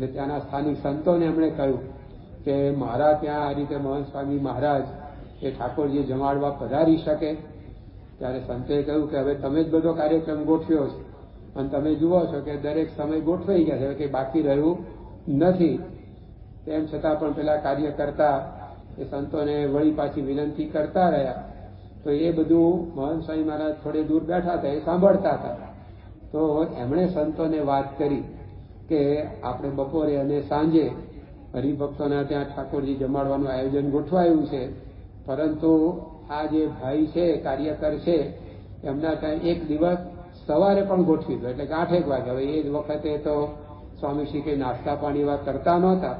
અને ત્યાંના સ્થાનિક સંતોને એમણે કહ્યું કે મારા ત્યાં આ રીતે મોહન સ્વામી મહારાજ એ ઠાકોરજી જમાડવા પધારી શકે. ત્યારે સંતોએ કહ્યું કે હવે તમે જ બધો કાર્યક્રમ ગોઠવ્યો છે. અને તમે જુઓ છો કે દરેક સમય ગોઠવાઈ ગયા છે. કે બાકી રહ્યું નથી. તેમ છતાં પણ પેલા કાર્ય કરતા એ સંતોને વળી પાછી વિનંતી કરતા રહ્યા. તો એ બધું મહંત સ્વામી મહારાજ થોડે દૂર બેઠા હતા, એ સાંભળતા હતા. તો એમણે સંતોને વાત કરી. કે આપણે બપોરે અને સાંજે હરિભક્તોના ત્યાં ઠાકોરજી જમાડવાનું આયોજન ગોઠવાયું છે. પરંતુ આ જે ભાઈ છે, કાર્યકર છે, એમના ત્યાં એક દિવસ સવારે પણ ગોઠવી દો એટલે કે આઠેક વાગે. હવે એ જ વખતે તો સ્વામીશ્રી કંઈ નાસ્તા પાણી એવા કરતા નહોતા.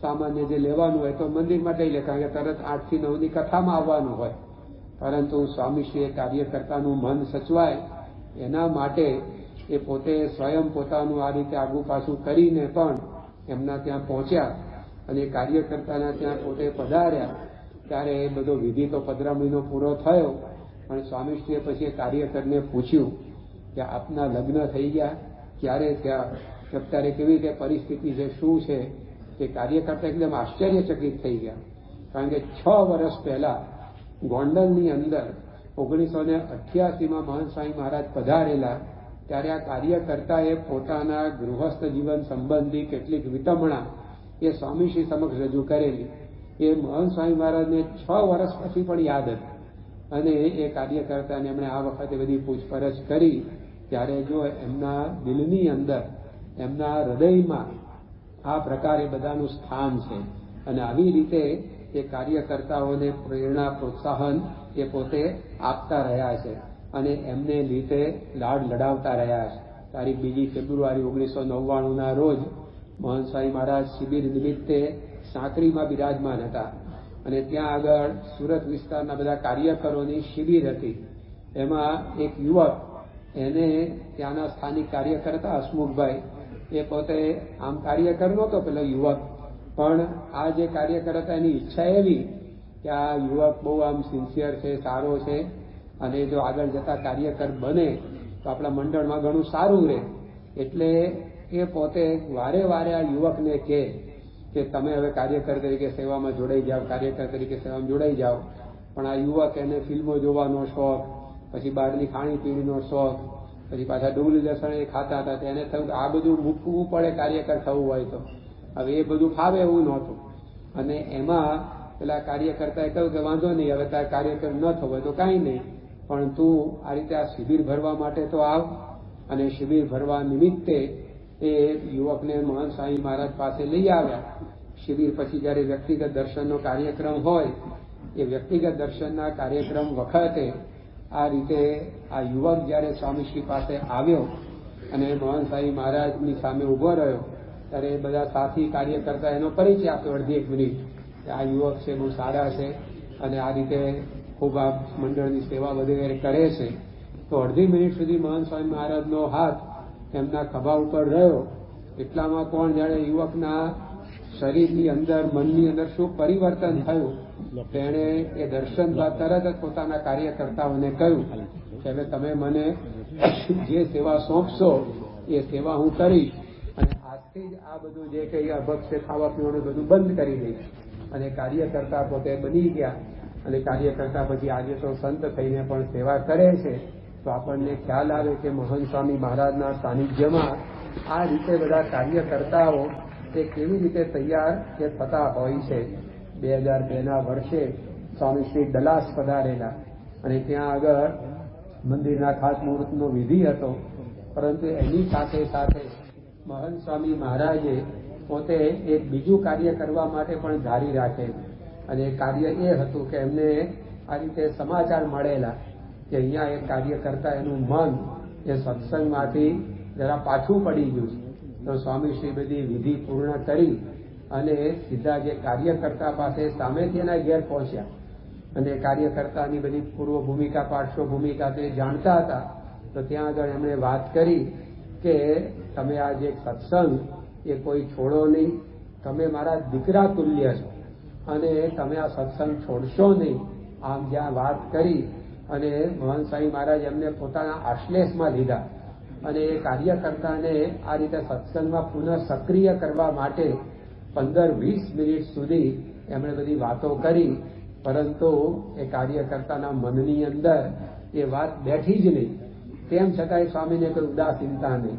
સામાન્ય જે લેવાનું હોય તો મંદિરમાં લઈ લે, કારણ કે તરત આઠથી નવની કથામાં આવવાનું હોય. પરંતુ સ્વામીશ્રીએ કાર્યકર્તાનું મન સચવાય. એના માટે એ પોતે સ્વયં પોતાનું આ રીતે આગુ પાછું કરીને પણ એમના ત્યાં પહોંચ્યા અને કાર્યકર્તાના ત્યાં પોતે પધાર્યા. ત્યારે એ બધો વિધિ તો પંદર પૂરો થયો, પણ સ્વામીશ્રીએ પછી કાર્યકરને પૂછ્યું કે આપના લગ્ન થઈ ગયા? ક્યારે થયા? અત્યારે કેવી રીતે પરિસ્થિતિ છે? શું છે? તે કાર્યકર્તા એકદમ આશ્ચર્યચકિત થઈ ગયા. કારણ કે છ વર્ષ પહેલા ગોંડલની અંદર ઓગણીસો ને અઠ્યાસીમાં મહંત સ્વામી મહારાજ પધારેલા ત્યારે આ કાર્યકર્તાએ પોતાના ગૃહસ્થ જીવન સંબંધી કેટલીક વિતમણા એ સ્વામીશ્રી સમક્ષ રજૂ કરેલી. એ મહંત સ્વામી મહારાજને છ વર્ષ પછી પણ યાદ હતી. અને એ કાર્યકર્તાને એમણે આ વખતે બધી પૂછપરછ કરી. ત્યારે જો એમના દિલની અંદર, એમના હૃદયમાં આ પ્રકારે બધાનું સ્થાન છે અને આવી રીતે એ કાર્યકર્તાઓને પ્રેરણા, પ્રોત્સાહન એ પોતે આપતા રહ્યા છે. અને એમને લીધે લાડ લડાવતા રહ્યા છે. તારીખ બીજી ફેબ્રુઆરી ઓગણીસો નવ્વાણુંના રોજ મોહન મહારાજ શિબિર નિમિત્તે સાંકરીમાં બિરાજમાન હતા અને ત્યાં આગળ સુરત વિસ્તારના બધા કાર્યકરોની શિબિર હતી. એમાં એક યુવક, એને ત્યાંના સ્થાનિક કાર્યકર્તા હસમુખભાઈ, એ પોતે આમ કાર્યકર નહોતો પેલો યુવક, પણ આ જે કાર્યકર હતા એની ઈચ્છા એવી કે આ યુવક બહુ આમ સિન્સિયર છે, સારો છે અને જો આગળ જતા કાર્યકર બને, તો આપણા મંડળમાં ઘણું સારું રહે. એટલે એ પોતે વારે વારે આ યુવકને કહે કે તમે હવે કાર્યકર તરીકે સેવામાં જોડાઈ જાઓ, કાર્યકર તરીકે સેવામાં જોડાઈ જાઓ. પણ આ યુવક એને ફિલ્મો જોવાનો શોખ, પછી બહારની ખાણીપીણીનો શોખ, પછી પાછા ડુંગળી લસણ એ ખાતા હતા તેને થયું આ બધું મૂકવું પડે કાર્યકર થવું હોય તો. હવે એ બધું ફાવે એવું નહોતું. અને એમાં પેલા કાર્યકર્તાએ કહ્યું કે વાંધો નહીં, હવે તારે કાર્યકર ન થવો તો કાંઈ નહીં. પણ તું આ રીતે આ શિબિર ભરવા માટે તો આવ અને શિબિર ભરવા નિમિત્તે એ યુવકને મહંત સ્વામી મહારાજ પાસે લઈ આવ્યા. શિબિર પછી જ્યારે વ્યક્તિગત દર્શનનો કાર્યક્રમ હોય, એ વ્યક્તિગત દર્શનના કાર્યક્રમ વખતે આ રીતે આ યુવક જ્યારે સ્વામીશ્રી પાસે આવ્યો અને મોહન સાંઈ મહારાજની સામે ઊભો રહ્યો, ત્યારે બધા સાથી કાર્યકર્તા એનો પરિચય આપ્યો અડધી એક મિનિટ કે આ યુવક છે, બહુ સારા છે અને આ રીતે ખૂબ આ મંડળની સેવા વગેરે કરે છે, તો અડધી મિનિટ સુધી મહાન સ્વામી મહારાજનો હાથ એમના ખભા ઉપર રહ્યો. એટલામાં કોણ જાણે યુવકના શરીરની અંદર, મનની અંદર શું પરિવર્તન થયું? તેણે એ દર્શન બાદ તરત જ પોતાના કાર્યકર્તાઓને કહ્યું કે હવે તમે મને જે સેવા સોંપશો, એ સેવા હું કરીશ. અને આજથી જ આ બધું જે કંઈ અભક્ષ ખાવા પીવાનું બધું બંધ કરી દઈશ. અને કાર્યકર્તા પોતે બની ગયા. અને કાર્ય કરતા પછી આજે તો સંત થઈને પણ સેવા કરે છે, તો આપણને ખ્યાલ આવે કે મોહન સ્વામી મહારાજના સાનિધ્યમાં આ રીતે બધા કાર્યકર્તાઓ તે કેવી રીતે તૈયાર કે થતા હોય છે. બે હજાર બેના વર્ષે સ્વામી શ્રી પધારેલા અને ત્યાં આગળ મંદિરના ખાસ મુહૂર્તનો વિધિ હતો, પરંતુ એની સાથે સાથે મહંત સ્વામી મહારાજે પોતે એક બીજું કાર્ય કરવા માટે પણ ધારી રાખે. અને કાર્ય એ હતું કે એમને આ રીતે સમાચાર મળેલા કે અહીંયા એક કાર્ય કરતા એનું મન એ સત્સંગમાંથી જરા પાછું પડી ગયું છે. તો સ્વામીશ્રી બધી વિધિ પૂર્ણ કરી અને સીધા જે કાર્યકર્તા પાસે સામેથી એના ઘેર પહોંચ્યા. અને કાર્યકર્તાની બધી પૂર્વ ભૂમિકા, પાર્શ્વ ભૂમિકા તે જાણતા હતા. તો ત્યાં આગળ એમણે વાત કરી કે તમે આ જે સત્સંગ, એ કોઈ છોડો નહીં. તમે મારા દીકરા તુલ્ય છો. અને તમે આ સત્સંગ છોડશો નહીં. આમ જ્યાં વાત કરી અને સ્વામી મહારાજ એમને પોતાના આશ્લેષમાં લીધા અને એ કાર્યકર્તાને આ રીતે સત્સંગમાં પુનઃ સક્રિય કરવા માટે પંદર વીસ મિનિટ સુધી એમણે બધી વાતો કરી, પરંતુ એ કાર્યકર્તાના મનની અંદર એ વાત બેઠી જ નહીં. તેમ છતાંય સ્વામીને કોઈ ઉદાસીનતા નહીં.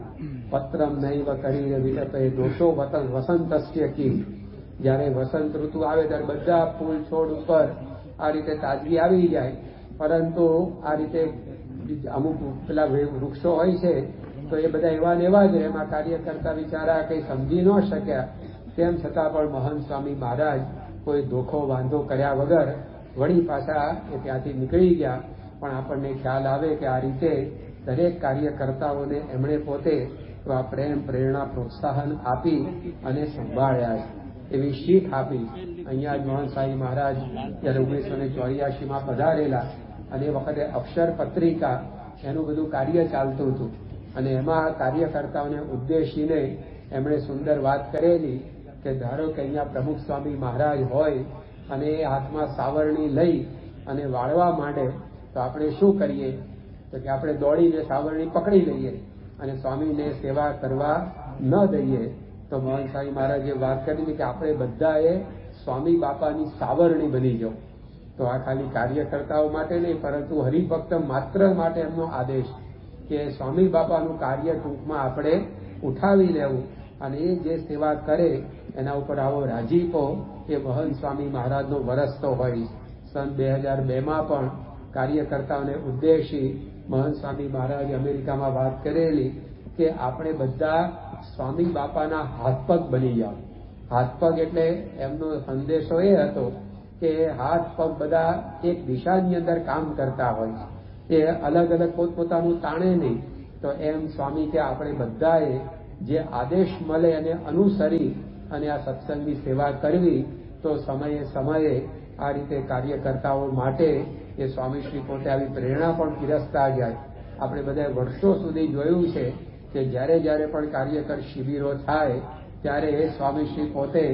પત્રમ નૈવ કરીને રવિ દોષો વતન વસંતસ્ય કી જ્યારે વસંત ઋતુ આવે ત્યારે બધા ફૂલ છોડ ઉપર આ રીતે તાજગી આવી જાય. પરંતુ આ રીતે અમુક પેલા વૃક્ષો હોય છે, તો એ બધા એવા એવા જ એમાં કાર્ય કરતા બિચારા કંઈ સમજી ન શક્યા. તેમ છતાં પણ મહંત સ્વામી મહારાજ કોઈ ધોખો વાંધો કર્યા વગર વળી પાછા એ ત્યાંથી નીકળી ગયા. પણ આપણને ખ્યાલ આવે કે આ રીતે દરેક કાર્યકર્તાઓને એમણે પોતે એવા પ્રેમ, પ્રેરણા, પ્રોત્સાહન આપી અને સંભાળ્યા છે. એવી શીખ આપી. અહીંયા મોહન સાંઈ મહારાજ જ્યારે ઓગણીસો ને ચોર્યાસીમાં પધારેલા અને વખતે અક્ષર પત્રિકા એનું બધું કાર્ય ચાલતું હતું. અને એમાં કાર્યકર્તાઓને ઉદ્દેશીને એમણે સુંદર વાત કરેલી કે ધારો કે અહીંયા પ્રમુખ સ્વામી મહારાજ હોય અને એ હાથમાં સાવરણી લઈ અને વાળવા માંડે તો આપણે શું કરીએ? તો કે આપણે દોડીને સાવરણી પકડી લઈએ અને સ્વામીને સેવા કરવા ન દઈએ. તો મહન સ્વામી મહારાજે વાત કરી કે આપણે બધાએ સ્વામી બાપાની સાવરણી બની જવું તો આ ખાલી કાર્યકર્તાઓ માટે નહીં, પરંતુ હરિભક્ત માત્ર માટે એમનો આદેશ કે સ્વામી બાપાનું કાર્ય ટૂંકમાં આપણે ઉઠાવી લેવું અને એ જે સેવા કરે એના ઉપર આવો રાજીપો એ મહંત સ્વામી મહારાજનો વરસતો હોય. સન બે હજાર બેમાં પણ કાર્યકર્તાઓને ઉદ્દેશી મહંત સ્વામી મહારાજ અમેરિકામાં વાત કરેલી કે આપણે બધા સ્વામી બાપાના હાથપગ બની જાઓ હાથપગ એટલે એમનો સંદેશો એ હતો કે હાથ પગ બધા એક દિશાની અંદર કામ કરતા હોય. એ અલગ અલગ પોતપોતાનું તાણે નહીં. તો એમ સ્વામી કે આપણે બધાએ જે આદેશ મળે એને અનુસરી અને આ સત્સંગની સેવા કરવી, તો સમયે સમયે આ રીતે કાર્યકર્તાઓ માટે એ સ્વામીશ્રી પોતે આવી પ્રેરણા પણ પીરસતા જાય. આપણે બધા વર્ષો સુધી જોયું છે કે જ્યારે જ્યારે પણ કાર્યકર શિબિરો થાય, ત્યારે એ સ્વામીશ્રી પોતે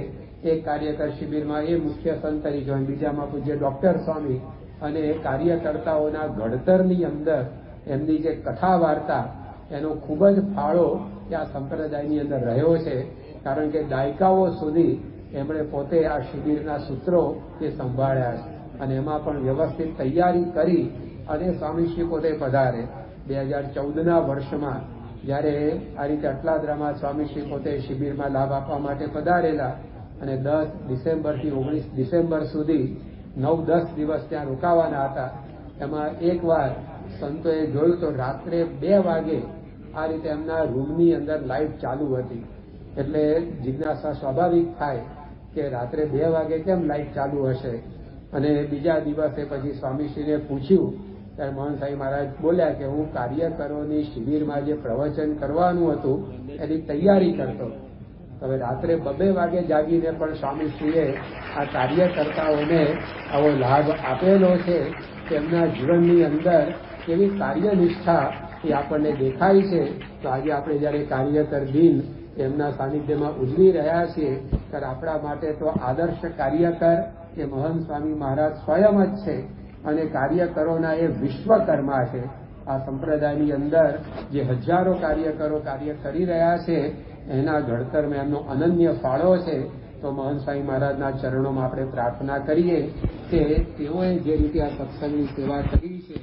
એ કાર્યકર શિબિરમાં એ મુખ્ય સંત તરીકે હોય, બીજામાં પૂજ્ય ડોક્ટર સ્વામી અને એ કાર્યકર્તાઓના ઘડતરની અંદર એમની જે કથા વાર્તા એનો ખૂબ જ ફાળો આ સંપ્રદાયની અંદર રહ્યો છે. કારણ કે દાયકાઓ સુધી એમણે પોતે આ શિબિરના સૂત્રો એ સંભાળ્યા છે અને એમાં પણ વ્યવસ્થિત તૈયારી કરી અને સ્વામીશ્રી પોતે પધારે. બે હજાર ચૌદના વર્ષમાં જ્યારે આ રીતે અટલાદરામાં સ્વામીશ્રી પોતે શિબિરમાં લાભ આપવા માટે પધારેલા અને દસ ડિસેમ્બરથી ઓગણીસ ડિસેમ્બર સુધી નવ દસ દિવસ ત્યાં રોકાવાના હતા, એમાં એકવાર સંતોએ જોયું તો રાત્રે બે વાગે આ રીતે એમના રૂમની અંદર લાઇટ ચાલુ હતી. એટલે જિજ્ઞાસા સ્વાભાવિક થાય કે રાત્રે બે વાગે કેમ લાઇટ ચાલુ હશે? અને બીજા દિવસે પછી સ્વામીશ્રીને પૂછ્યું ત્યારે મોહન સાંઈ મહારાજ બોલ્યા કે હું કાર્યકરોની શિબિરમાં જે પ્રવચન કરવાનું હતું, એની તૈયારી કરતો. હવે રાત્રે બબે વાગે જાગીને પણ સ્વામીશ્રીએ આ કાર્યકર્તાઓને આવો લાભ આપેલો છે તેમના જીવનની અંદર એવી કાર્યનિષ્ઠા એ આપણને દેખાય છે. તો આજે આપણે જ્યારે કાર્યકર દિન એમના સાનિધ્યમાં ઉજવી રહ્યા છીએ, ત્યારે આપણા માટે તો આદર્શ કાર્યકર એ મહંત સ્વામી મહારાજ સ્વયં જ છે. અને કાર્યકરોના એ વિશ્વકર્મા છે. આ સંપ્રદાયની અંદર જે હજારો કાર્યકરો કાર્ય કરી રહ્યા છે, એના ઘડતરમાં એમનો અનન્ય ફાળો છે. તો મહંત સ્વામી મહારાજના ચરણોમાં આપણે પ્રાર્થના કરીએ કે તેઓએ જે રીતે આ સત્સંગની સેવા કરી છે,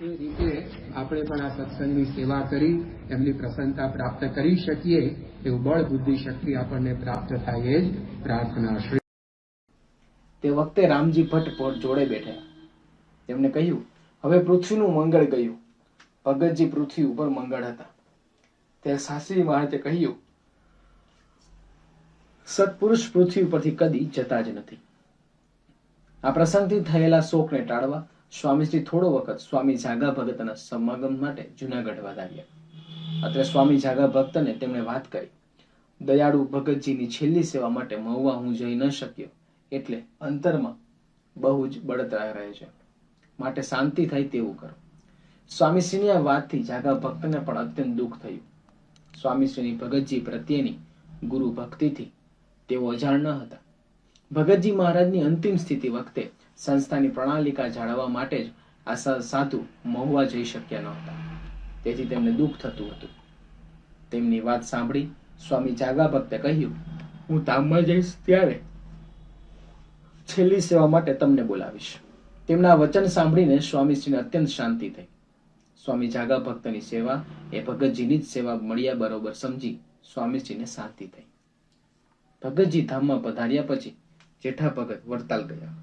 એ રીતે આપણે પણ આ સત્સંગની સેવા કરી, એમની પ્રસન્નતા પ્રાપ્ત કરી શકીએ, એવું બળ બુદ્ધિ શક્તિ આપણને પ્રાપ્ત થાય એ જ પ્રાર્થના શ્રી તે વખતે રામજી ભટ્ટ જોડે બેઠા. તેમણે કહ્યું, હવે પૃથ્વીનું મંગળ ગયું. ભગતજી પૃથ્વી ઉપર મંગળ હતા. ત્યારે શાસ્ત્રી મહારાજે કહ્યું, સત્પુરુષ પૃથ્વી ઉપરથી કદી જતા જ નથી. આ પ્રસંગથી થયેલા શોકને ટાળવા સ્વામીજી થોડો વખત સ્વામી જાગા ભગતના સમાગમ માટે જુનાગઢ વધાર્યા. અત્રે સ્વામી જાગા ભક્તને તેમણે વાત કરી, દયાળુ ભગતજીની છેલ્લી સેવા માટે મહુવા હું જઈ ન શક્યો, એટલે અંતરમાં બહુ જ બળતરા રહે છે. માટે શાંતિ થાય તેવું કરો. સ્વામીશ્રીની આ વાતથી જાગા ભક્તને પણ અત્યંત દુઃખ થયું. સ્વામીશ્રીની ભગતજી પ્રત્યેની ગુરુ ભક્તિથી તેઓ અજાણ ન હતા. ભગતજી મહારાજની અંતિમ સ્થિતિ વખતે સંસ્થાની પ્રણાલિકા જાળવવા માટે જ આ સાધુ મહુવા જઈ શક્યા ન હતા. તેથી તેમને દુઃખ થતું હતું. તેમની વાત સાંભળી સ્વામી જાગા ભક્તે કહ્યું, હું ધામમાં જઈશ ત્યારે છેલ્લી સેવા માટે તમને બોલાવીશ. તેમના વચન સાંભળીને સ્વામીજીને અત્યંત શાંતિ થઈ. સ્વામી જાગા ભક્તની સેવા, એ ભગતજીની જ સેવા મળ્યા બરોબર સમજી સ્વામીજીને શાંતિ થઈ. ભગતજી ધામમાં પધાર્યા પછી જેઠા ભગત વડતાલ ગયા.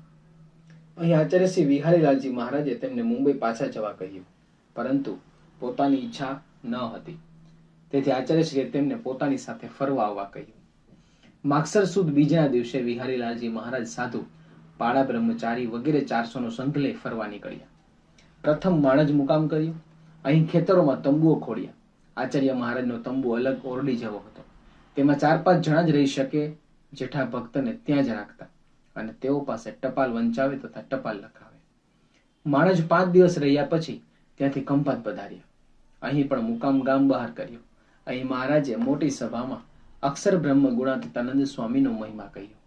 અહીં આચાર્ય શ્રી વિહારીલાલજી મહારાજે તેમને મુંબઈ પાછા જવા કહ્યું, પરંતુ પોતાની ઈચ્છા ન હતી. તેથી આચાર્યશ્રીએ તેમને પોતાની સાથે ફરવા આવવા કહ્યું. માગસર સુદ બીજા દિવસે વિહારીલાલજી મહારાજ સાધુ પાળા બ્રહ્મચારી વગેરે ચારસોનો સંઘ લઈ ફરવા નીકળ્યા. પ્રથમ માણજ મુકામ કર્યું. અહીં ખેતરોમાં તંબુઓ ખોડ્યા આચાર્ય મહારાજનો તંબુ અલગ ઓરડી જેવો હતો. તેમાં ચાર પાંચ જણા જ રહી શકે જેઠા ભક્તને ત્યાં જ રાખતા. અને તેઓ પાસે ટપાલ વંચાવે તથા ટપાલ લખાવે. માણસ પાંચ દિવસ રહ્યા પછી ત્યાંથી કંપાત પધાર્યા. અહીં પણ મુકામ ગામ બહાર કર્યો. અહીં મહારાજે મોટી સભામાં અક્ષર બ્રહ્મ ગુણાતીતાનંદ સ્વામીનો મહિમા કહ્યો.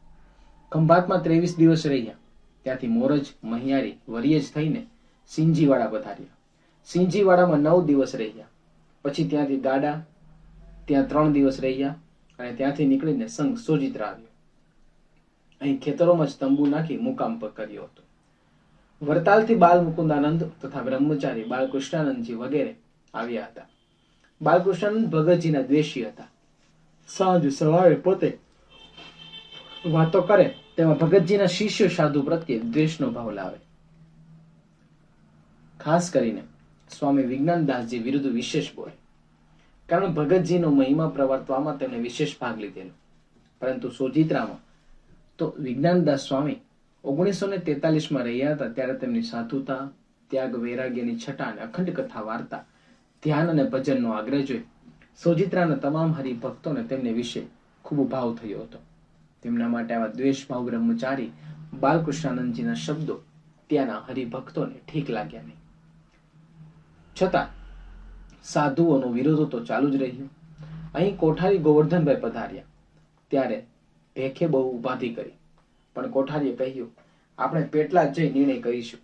ખંભાતમાં ત્રેવીસ દિવસ રહ્યા. ત્યાંથી મોરજ, મહિયારી, વરિયજ થઈને સિંજીવાડા પધાર્યા. સિંજીવાડામાં નવ દિવસ રહ્યા. પછી ત્યાંથી ગાડા ત્યાં ત્રણ દિવસ રહ્યા અને ત્યાંથી નીકળીને સંઘ સોજિત્રા આવ્યો. અહીં ખેતરોમાં જ તંબુ નાખી મુકામ પર કર્યો હતો. વરતાલથી બાલ મુકુંદાનંદ તથા બ્રહ્મચારી બાલકૃષ્ણાનંદજી વગેરે આવ્યા હતા. બાલકૃષ્ણાનંદ ભગતજીના દ્વેષી હતા. સાંજ સવારે પોતે વાતો કરે, તેમાં ભગતજીના શિષ્ય સાધુ પ્રત્યે દ્વેષનો ભાવ લાવે. ખાસ કરીને સ્વામી વિજ્ઞાનદાસજી વિરુદ્ધ વિશેષ બોલે. કારણ ભગતજીનો મહિમા પ્રવર્તવામાં તેમણે વિશેષ ભાગ લીધેલો. પરંતુ સોજિત્રામાં તો વિજ્ઞાનદાસ સ્વામી ઓગણીસો ને તેતાલીસમાં રહ્યા હતા, ત્યારે તેમની સાધુતા, ત્યાગ, વૈરાગ્યની છટા અને અખંડ કથા વાર્તા, ધ્યાન અને ભજનનો આગ્રહ જોઈ સોજિત્રાના તમામ હરિભક્તોને તેમને વિશે ખૂબ ભાવ થયો હતો. તેમના માટે આવા દ્વેષમાં બ્રહ્મચારી બાલકૃષ્ણાનંદજીના શબ્દો ત્યાંના હરિભક્તોને ઠીક લાગ્યા નહીં. છતાં સાધુઓનો વિરોધ તો ચાલુ જ રહ્યો. અહીં કોઠારી ગોવર્ધનભાઈ પધાર્યા. ત્યારે ભેખે બહુ ઉપાધિ કરી. પણ કોઠારીએ કહ્યું, આપણે પેટલા જઈ નિર્ણય કરીશું.